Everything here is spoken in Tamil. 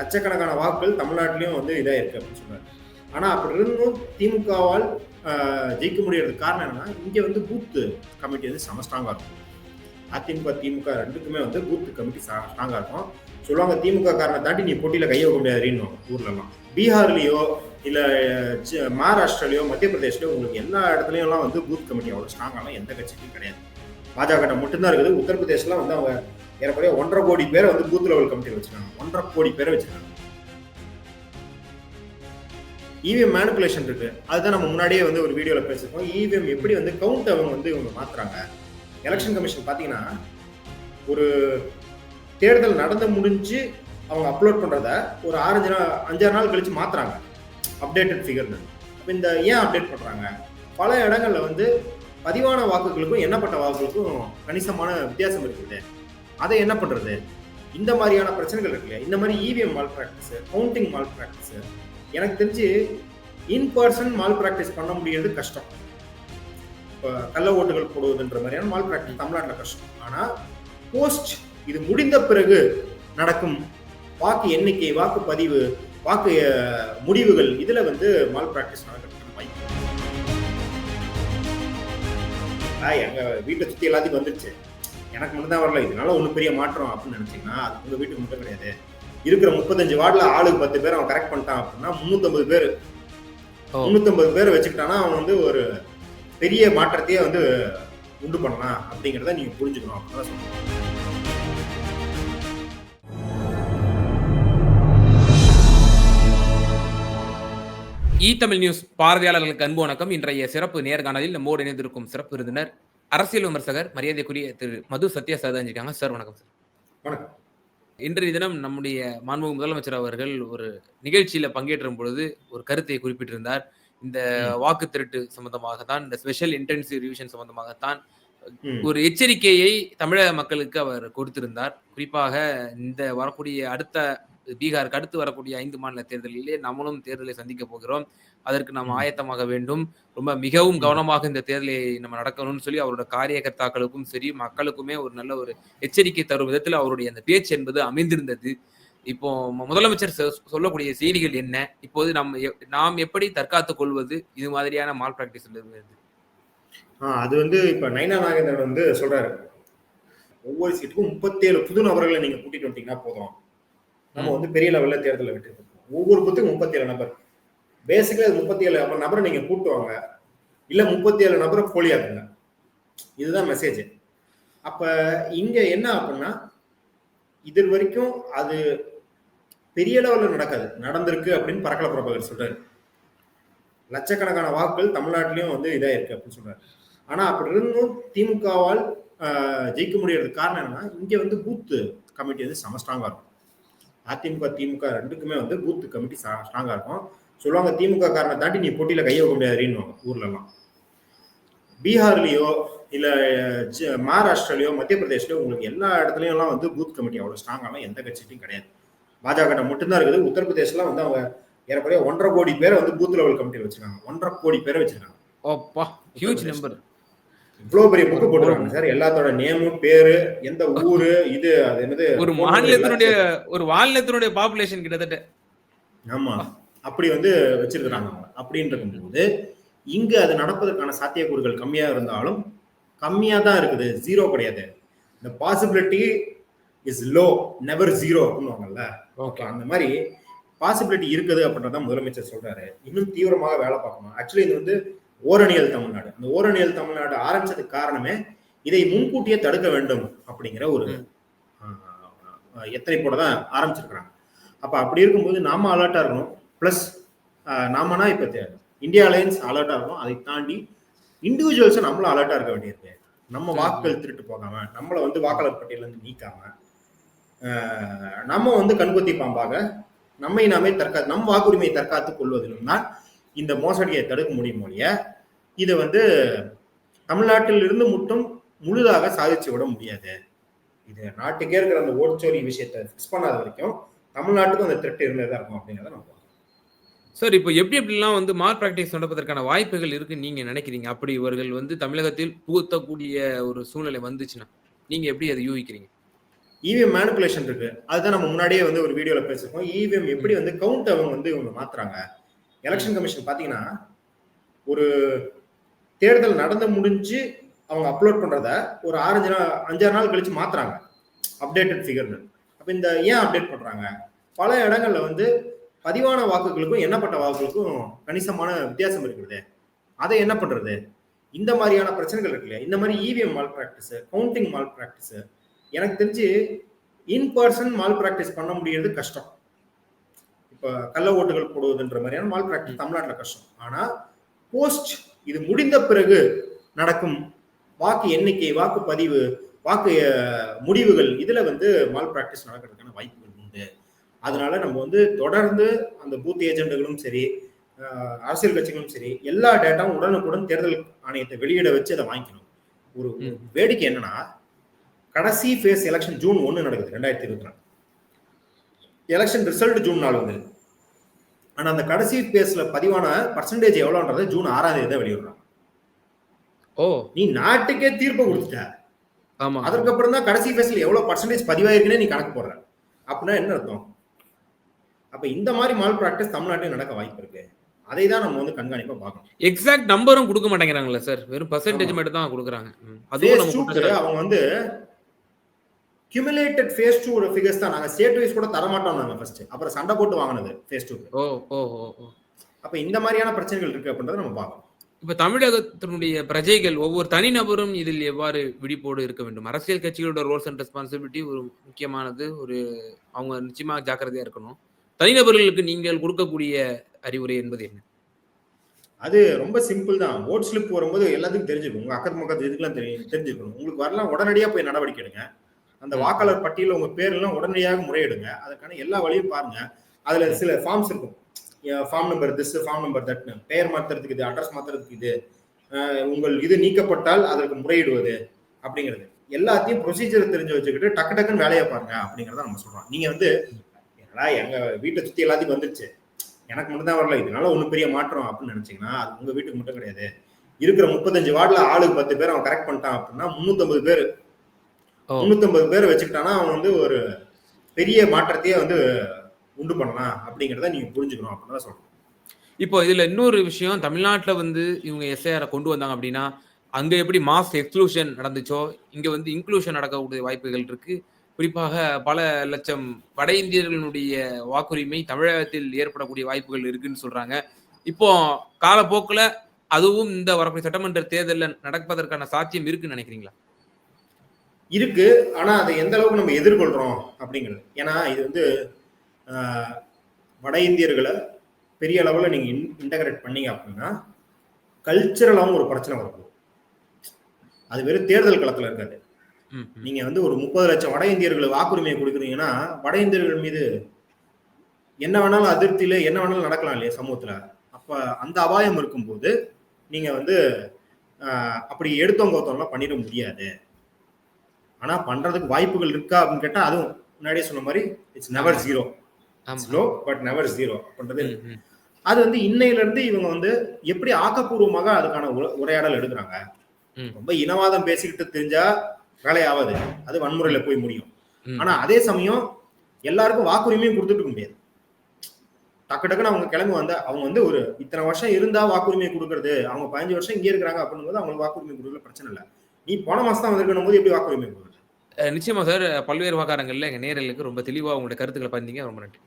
லட்சக்கணக்கான வாக்குகள் தமிழ்நாட்டிலையும் வந்து இதாக இருக்கு அப்படின்னு சொன்னார் ஆனால் அப்படி இருந்தும் திமுகவால் ஜெயிக்க முடியறதுக்கு காரணம் என்னன்னா இங்கே வந்து பூத்து கமிட்டி வந்து செம ஸ்ட்ராங்காக இருக்கும். அதிமுக திமுக ரெண்டுக்குமே வந்து பூத்து கமிட்டி ஸ்ட்ராங்காக இருக்கும். சொல்லுவாங்க திமுக காரனை தாண்டி நீ போட்டியில் கையை வைக்க முடியாது ஊர்லலாம். பீகார்லேயோ இல்லை மகாராஷ்டிராலையோ மத்திய பிரதேஷ்லையோ உங்களுக்கு எல்லா இடத்துலையும் எல்லாம் வந்து பூத் கமிட்டி அவ்வளோ ஸ்ட்ராங்காலாம் எந்த கட்சிக்கும் கிடையாது. பாஜக மட்டும்தான் இருக்குது. உத்தரப்பிரதேசில் வந்து அவங்க ஏறக்குறைய ஒன்றரை கோடி பேரை வந்து பூத் லெவல் கமிட்டியில் வச்சிருக்காங்க. ஒன்றரை கோடி பேரை வச்சிருக்காங்க. இவிஎம் மேனுப்புலேஷன் இருக்கு. அதுதான் நம்ம முன்னாடியே வந்து ஒரு வீடியோவில் பேசியிருக்கோம். இவிஎம் எப்படி வந்து கவுண்ட் அவங்க வந்து இவங்க மாத்துறாங்க? எலெக்ஷன் கமிஷன் பார்த்தீங்கன்னா ஒரு தேர்தல் நடந்து முடிஞ்சு அவங்க அப்லோட் பண்றத ஒரு ஆறஞ்சு நாள் அஞ்சாறு நாள் கழிச்சு மாத்துறாங்க. அப்டேட்டட் ஃபிகர்னு அப்போ இந்த ஏன் அப்டேட் பண்றாங்க? பல இடங்கள்ல வந்து பதிவான வாக்குகளுக்கும் எண்ணப்பட்ட வாக்குகளுக்கும் கணிசமான வித்தியாசம் இருக்குது அதை என்ன பண்றது? இந்த மாதிரியான பிரச்சனைகள் இருக்கு இந்த மாதிரி EVM malpractice counting malpractice எனக்கு தெரிஞ்சு இன் பர்சன் மால் ப்ராக்டிஸ் பண்ண முடியறது கஷ்டம். இப்போ கள்ள ஓட்டுகள் போடுவதுன்ற மாதிரியான மால் ப்ராக்டிஸ் தமிழ்நாட்டில் கஷ்டம். ஆனால் போஸ்ட் இது முடிந்த பிறகு நடக்கும் வாக்கு எண்ணிக்கை வாக்கு பதிவு வாக்கு முடிவுகள் இதில் வந்து மால் ப்ராக்டிஸ் நடக்கும் ஆஹ், எங்க வீட்டை சுத்தி எல்லாத்தையும் வந்துருச்சு. எனக்கு மட்டும் தான் வரல. இதனால ஒன்றும் பெரிய மாற்றம் அப்படின்னு நினைச்சீங்கன்னா அது உங்க வீட்டுக்கு மட்டும் கிடையாது. இருக்கிற முப்பத்தஞ்சு வார்டுல ஆளுக்கு பத்து பேர் அவன் கரெக்ட் பண்ணிட்டான் அப்படின்னா முந்நூற்றம்பது பேர். முந்நூற்றம்பது பேர் வச்சுக்கிட்டானா அவன் வந்து ஒரு பெரிய மாற்றத்தையே வந்து உண்டு பண்ணலாம் அப்படிங்கிறத நீங்க புரிஞ்சுக்கணும் அப்படின்னு தான் சொல்றேன். இ தமிழ் நியூஸ் பார்வையாளர்களுக்கு அன்பு வணக்கம். இன்றைய சிறப்பு நேர்காணலில் நம்மோடு இணைந்திருக்கும் சிறப்பு விருந்தினர் அரசியல் விமர்சகர் மரியாதைக்குரிய திரு மது சத்யா சதாஞ்சிருக்காங்க சார் வணக்கம் சார். வணக்கம். இன்றைய தினம் நம்முடைய மாண்புமிகு முதலமைச்சர் அவர்கள் ஒரு நிகழ்ச்சியில பங்கேற்றும் பொழுது ஒரு கருத்தை குறிப்பிட்டிருந்தார். இந்த வாக்கு திருட்டு சம்பந்தமாக தான் இந்த ஸ்பெஷல் இன்டென்சிவ் ரிவிஷன் சம்பந்தமாகத்தான். ஒரு எச்சரிக்கையை தமிழக மக்களுக்கு அவர் கொடுத்திருந்தார். குறிப்பாக இந்த வரக்கூடிய அடுத்த பீகாருக்கு அடுத்து வரக்கூடிய ஐந்து மாநில தேர்தலிலே நம்மளும் தேர்தலை சந்திக்க போகிறோம். அதற்கு நாம். ஆயத்தமாக வேண்டும். ரொம்ப மிகவும். கவனமாக இந்த தேர்தலை நம்ம நடக்கணும்னு சொல்லி அவரோட காரியகர்த்தாக்களுக்கும் சரி மக்களுக்குமே ஒரு நல்ல ஒரு எச்சரிக்கை தரும் விதத்தில் அவருடைய அந்த பேச்சு என்பது அமைந்திருந்தது. இப்போ முதலமைச்சர் சொல்லக்கூடிய செய்திகள் என்ன? இப்போது நம்ம நாம் எப்படி தற்காத்துக் கொள்வது? இது மாதிரியான மால் பிராக்டிஸ் அது வந்து இப்ப நைனா நாகேந்திரன் வந்து சொல்றாரு. ஒவ்வொரு சீட்டுக்கும் முப்பத்தேழு புது நபர்களை நீங்க கூட்டிட்டு வந்துட்டீங்கன்னா போதும். நம்ம வந்து பெரிய லெவல்ல தேர்தலில் விட்டு ஒவ்வொரு புத்துக்கும் முப்பத்தேழு நபர். பேசிக்கலி அது முப்பத்தி ஏழு நபரை நீங்க கூப்பிட்டு வாங்க இல்ல முப்பத்தி ஏழு நபரை போலியாக்குங்க இதுதான் மெசேஜ் அப்ப இங்க என்ன அப்படின்னா இது வரைக்கும் அது பெரிய லெவல்ல நடக்காது. நடந்திருக்கு அப்படின்னு பறக்கல பிரபாகர் சொல்றாரு. லட்சக்கணக்கான வாக்குகள் தமிழ்நாட்டிலையும் வந்து இதா இருக்கு அப்படின்னு சொல்றாரு. ஆனா அப்படி இருந்தும் திமுகவால் ஜெயிக்க முடியறதுக்கு காரணம் என்னன்னா இங்க வந்து பூத் கமிட்டி வந்து செம ஸ்ட்ராங்கா இருக்கும். அதிமுக திமுக ரெண்டுக்குமே வந்து பூத் கமிட்டி ஸ்ட்ராங்கா இருக்கும். சொல்லுவாங்க திமுக காரனை தாண்டி நீ போட்டியில கையை வைக்க முடியாது ஊர்ல எல்லாம் பீகார்லயோ இல்ல மகாராஷ்டிராலயோ மத்திய பிரதேஷ்லயோ உங்களுக்கு எல்லா இடத்துலயும் எல்லாம் வந்து பூத் கமிட்டி அவ்வளவு ஸ்ட்ராங்காலாம் எந்த கட்சிக்கும் கிடையாது. பாஜக மட்டும்தான் இருக்குது. உத்தரப்பிரதேஷ்ல வந்து அவங்க ஏறக்குறைய ஒன்றரை கோடி பேரை வந்து பூத் லெவல் கமிட்டியில் வச்சிருக்காங்க. ஒன்றரை கோடி பேரை வச்சிருக்காங்க. ஹியூஜ் நம்பர் இவ்வளவு பெரிய புக்கு போட்டுருக்காங்க சார். எல்லாத்தோட நேமும் பேரு எந்த ஊரு இது அது என்னது? ஒரு மாநிலத்தினுடைய ஒரு மாநிலத்தினுடைய பாப்புலேஷன் கிட்டத்தட்ட. ஆமா. அப்படி வந்து வச்சிருக்கிறாங்க அப்படின்னு இருக்கும்போது இங்க அது நடப்பதற்கான சாத்தியக்கூறுகள் கம்மியா இருந்தாலும் கம்மியா தான் இருக்குது. ஜீரோ கிடையாது. இந்த possibility is low never zero அப்படின்னுவாங்கல்ல. Okay அந்த மாதிரி பாசிபிலிட்டி இருக்குது அப்படின்றத முதலமைச்சர் சொல்றாரு. இன்னும் தீவிரமாக வேலை பார்க்கணும். ஆக்சுவலி இது வந்து ஓரணியல் தமிழ்நாடு. இந்த ஓரணியல் தமிழ்நாடு ஆரம்பிச்சதுக்கு காரணமே இதை முன்கூட்டியே தடுக்க வேண்டும் அப்படிங்கிற ஒரு ம். ஆஹ், எத்தனைப்போட தான் ஆரம்பிச்சிருக்கிறாங்க. அப்ப அப்படி இருக்கும்போது நாம அலர்ட்டா இருக்கணும். பிளஸ் நாமனா இப்ப இந்தியா அலையன்ஸ் அலர்ட்டா இருக்கணும். அதை தாண்டி இண்டிவிஜுவல்ஸ் நம்மளும் அலர்ட்டா இருக்க வேண்டியிருக்கு. நம்ம. வாக்குகள் திருட்டு போகாம நம்மளை வந்து வாக்காளர் பட்டியல இருந்து நீக்காம நம்ம வந்து கண்கொத்தி பாம்பாக நம்மை நாமே தற்கா நம் வாக்குரிமையை தற்காத்துக் கொள்வதிலும் தான் இந்த மோசடியை தடுக்க முடியும் ஒழிய இதை வந்து தமிழ்நாட்டில் இருந்து மட்டும் முழுதாக சாதிச்சு விட முடியாது. இது நாட்டுக்கே இருக்கிற அந்த ஓட்சோரி விஷயத்தை ஃபிக்ஸ் பண்ணாத வரைக்கும் தமிழ்நாட்டுக்கும் அந்த த்ரெட் இருந்தே தான் இருக்கும் அப்படிங்கிறத நம்ம. சார் இப்போ எப்படி எப்படிலாம் வந்து மால் பிராக்டிஸ் நடப்பதற்கான வாய்ப்புகள் இருக்குன்னு நீங்க நினைக்கிறீங்க? அப்படி இவர்கள் வந்து தமிழகத்தில் புகுத்தக்கூடிய ஒரு சூழ்நிலை வந்துச்சுன்னா நீங்க எப்படி அதை யூகிக்கிறீங்க? இவிஎம் மேனிப்புலேஷன் இருக்கு. அதுதான் நம்ம முன்னாடியே வந்து ஒரு வீடியோல பேசிருக்கோம் இவிஎம் எப்படி வந்து கவுண்ட் அவங்க வந்து இவங்க மாத்துறாங்க? எலெக்ஷன் கமிஷன் பார்த்தீங்கன்னா ஒரு தேர்தல் நடந்து முடிஞ்சு அவங்க அப்லோட் பண்ணுறத ஒரு ஆறஞ்சு நாள் அஞ்சாறு நாள் கழிச்சு மாத்துறாங்க. அப்டேட்டட் ஃபிகர்னு அப்போ இந்த ஏன் அப்டேட் பண்ணுறாங்க பல இடங்களில் வந்து பதிவான வாக்குகளுக்கும் எண்ணப்பட்ட வாக்குகளுக்கும் கணிசமான வித்தியாசம் இருக்கிறது. அதை என்ன பண்ணுறது இந்த மாதிரியான பிரச்சனைகள் இருக்கு இல்லையா? இந்த மாதிரி EVM malpractice counting malpractice எனக்கு தெரிஞ்சு இன் பர்சன் மால் ப்ராக்டிஸ் பண்ண முடியறது கஷ்டம். இப்போ கள்ள ஓட்டுகள் போடுவதுன்ற மாதிரியான மால் ப்ராக்டிஸ் தமிழ்நாட்டில் கஷ்டம். ஆனா போஸ்ட் இது முடிந்த பிறகு நடக்கும் வாக்கு எண்ணிக்கை வாக்கு பதிவு வாக்கு முடிவுகள் இதுல வந்து மால் ப்ராக்டிஸ் நடக்கிறதுக்கான வாய்ப்புகள் உண்டு. அதனால நம்ம வந்து தொடர்ந்து அந்த பூத் ஏஜென்ட்டுகளும் சரி அரசியல் கட்சிகளும் சரி எல்லா டேட்டாவும் உடனுக்குடன் தேர்தல் ஆணையத்தை வெளியிட வச்சு அதை வாங்கிக்கணும். ஒரு. வேடிக்கை என்னன்னா கடைசி ஃபேஸ் எலெக்ஷன் ஜூன் ஒன்று நடக்குது ரெண்டாயிரத்தி இருபத்தி நாலு. எலெக்ஷன் ரிசல்ட் ஜூன் நாலு வந்து. ஆனா அந்த கடைசி பேஸ்ல பதிவான பர்சன்டேஜ் எவ்வளோன்றதை ஜூன் ஆறாம் தேதி தான் வெளியிடுறாங்க ஓ. நீ நாட்டுக்கே தீர்ப்பு கொடுத்துட்ட. ஆமா. அதற்கப்புறம் தான் கடைசி பேஸ்ல எவ்வளவு பர்சன்டேஜ் பதிவாயிருக்குன்னே நீ கணக்கு போடுற. அப்படின்னா என்ன அர்த்தம்? அப்ப இந்த மாதிரி மால் பிராக்டிஸ் தமிழ்நாட்டில் நடக்க வாய்ப்பு இருக்கு. அதை தான் நம்ம வந்து கண்காணிப்பா பார்க்கணும். எக்ஸாக்ட் நம்பரும் கொடுக்க மாட்டேங்கிறாங்கல்ல சார் வெறும் பர்சன்டேஜ். மட்டும் தான் கொடுக்குறாங்க. அதுவும் குற்றச்சாட்டு. அவங்க வந்து கியூமுலேட்டட் ஃபேஸ் டூ ஃபிகர்ஸ் தான். நாங்க ஸ்டேட் வைஸ் கூட தர மாட்டோம் நாங்க ஃபர்ஸ்ட் அப்புறம் சண்டை போட்டு வாங்கினது ஃபேஸ் டூக்கு ஓ ஓ ஓ ஓ. அப்ப இந்த மாதிரியான பிரச்சனைகள் இருக்கு அப்படின்றத நம்ம பார்க்கணும். இப்ப தமிழகத்தினுடைய பிரஜைகள் ஒவ்வொரு தனிநபரும் இதில் எவ்வாறு விழிப்போடு இருக்க வேண்டும்? அரசியல் கட்சிகளோட ரோல்ஸ் அண்ட் ரெஸ்பான்சிபிலிட்டி ஒரு முக்கியமானது ஒரு அவங்க நிச்சயமா ஜாக்கிரதையா இருக்கணும். தனிநபர்களுக்கு நீங்கள் கொடுக்கக்கூடிய அறிவுரை என்பது என்ன? அது ரொம்ப சிம்பிள் தான். ஓட் ஸ்லிப் வரும்போது எல்லாத்துக்கும் தெரிஞ்சிருக்கும் உங்க அக்கத்து பக்கத்து இதுக்கெல்லாம் தெரியும் தெரிஞ்சிருக்கணும் உங்களுக்கு வரலாம் உடனடியா போய் நடவடிக்கை எடுங்க. அந்த. வாக்காளர் பட்டியலில் உங்க பேர் எல்லாம் உடனடியாக முறையிடுங்க. அதுக்கான எல்லா வழியும் பாருங்க. அதுல சில ஃபார்ம்ஸ் இருக்கும். Form number this form number தட்னு பெயர் மாத்துறதுக்கு இது அட்ரஸ் மாத்துறதுக்கு இது. உங்கள் இது நீக்கப்பட்டால் அதற்கு முறையிடுவது அப்படிங்கிறது. எல்லாத்தையும் ப்ரொசீஜர் தெரிஞ்சு வச்சுக்கிட்டு டக்கு டக்குன்னு வேலையை பாருங்க அப்படிங்கிறத நம்ம சொல்றோம். நீங்க வந்து என்னடா எங்க வீட்டை சுத்தி எல்லாத்துக்கும் வந்துருச்சு. எனக்கு மட்டும் தான் வரல. இதனால ஒன்றும் பெரிய மாற்றம் அப்படின்னு நினைச்சீங்கன்னா அது உங்க வீட்டுக்கு மட்டும் கிடையாது. இருக்கிற முப்பத்தஞ்சு வார்டுல ஆளுக்கு பத்து பேர் அவன் கரெக்ட் பண்ணிட்டான் அப்படின்னா முன்னூத்தம்பது பேர். முன்னூத்தம்பது பேர் வச்சுக்கிட்டானா அவன் வந்து ஒரு பெரிய மாற்றத்தையே வந்து உண்டு பண்ணலாம் அப்படிங்கிறத நீங்க புரிஞ்சுக்கணும் அப்படின்னு தான் சொல்றேன். இப்போ இதுல இன்னொரு விஷயம் தமிழ்நாட்டுல வந்து இவங்க எஸ்ஐஆரை கொண்டு வந்தாங்க அப்படின்னா அங்க எப்படி மாஸ் எக்ஸ்க்ளூஷன் நடந்துச்சோ இங்க வந்து இன்க்ளூஷன் நடக்கக்கூடிய வாய்ப்புகள் இருக்கு. குறிப்பாக பல லட்சம் வட இந்தியர்களுடைய வாக்குரிமை தமிழகத்தில் ஏற்படக்கூடிய வாய்ப்புகள் இருக்குன்னு சொல்றாங்க. இப்போ காலப்போக்குல அதுவும் இந்த வரக்கூடிய சட்டமன்ற தேர்தலில் நடப்பதற்கான சாத்தியம் இருக்குன்னு நினைக்கிறீங்களா? இருக்கு. ஆனா அதை எந்த அளவுக்கு நம்ம எதிர்கொள்றோம் அப்படிங்கிறது. ஏன்னா இது வந்து வட இந்தியர்களை பெரிய அளவுல நீங்க இன்டகிரேட் பண்ணீங்க அப்படின்னா கல்ச்சரலாவும் ஒரு பிரச்சனை வரும். அது வெறும் தேர்தல் களத்துல இருக்காது. நீங்க வந்து ஒரு முப்பது லட்சம் வட இந்தியர்கள் வாக்குரிமையை கொடுக்குறீங்கன்னா வட இந்தியர்கள் மீது என்ன வேணாலும் அதிருப்தியில என்ன வேணாலும் நடக்கலாம் இல்லையா சமூகத்துல. அப்ப அந்த அபாயம் இருக்கும்போது நீங்க வந்து அப்படி எடுத்தவங்க ஒருத்தவங்களாம் பண்ணிட முடியாது. ஆனா பண்றதுக்கு வாய்ப்புகள் இருக்கா அப்படின்னு கேட்டா அதுவும் முன்னாடியே சொன்ன மாதிரி இட்ஸ் நெவர் ஜீரோ ஆமா. லோ பட் நெவர் ஜீரோ அப்படின்றது. அது வந்து இன்னையில இருந்து இவங்க வந்து எப்படி ஆக்கப்பூர்வமாக அதுக்கான உர- உரையாடல் எடுக்கிறாங்க. ரொம்ப இனவாதம் பேசிக்கிட்டு தெரிஞ்சா வேலையாவது அது வன்முறையில போய் முடியும். ஆனா அதே சமயம் எல்லாருக்கும் வாக்குரிமையும் கொடுத்துட்டு இருக்க முடியாது டக்கு டக்குன்னு அவங்க கிளம்பி வந்தா அவங்க வந்து ஒரு இத்தனை வருஷம் இருந்தா வாக்குரிமை கொடுக்கறது அவங்க பதினஞ்சு வருஷம் இங்கே இருக்கிறாங்க அப்படின்னும் போது அவங்களுக்கு வாக்குரிமை கொடுக்கல பிரச்சனை இல்லை நீ போன மாசம் தான் வந்திருக்கணும் போது எப்படி வாக்குரிமை கொடுக்குறது நிச்சயமா சார் பல்வேறு விவகாரங்கள்ல எங்க நேரலுக்கு ரொம்ப தெளிவா உங்களுடைய கருத்துக்களை பதிந்தீங்க ரொம்ப நன்றி.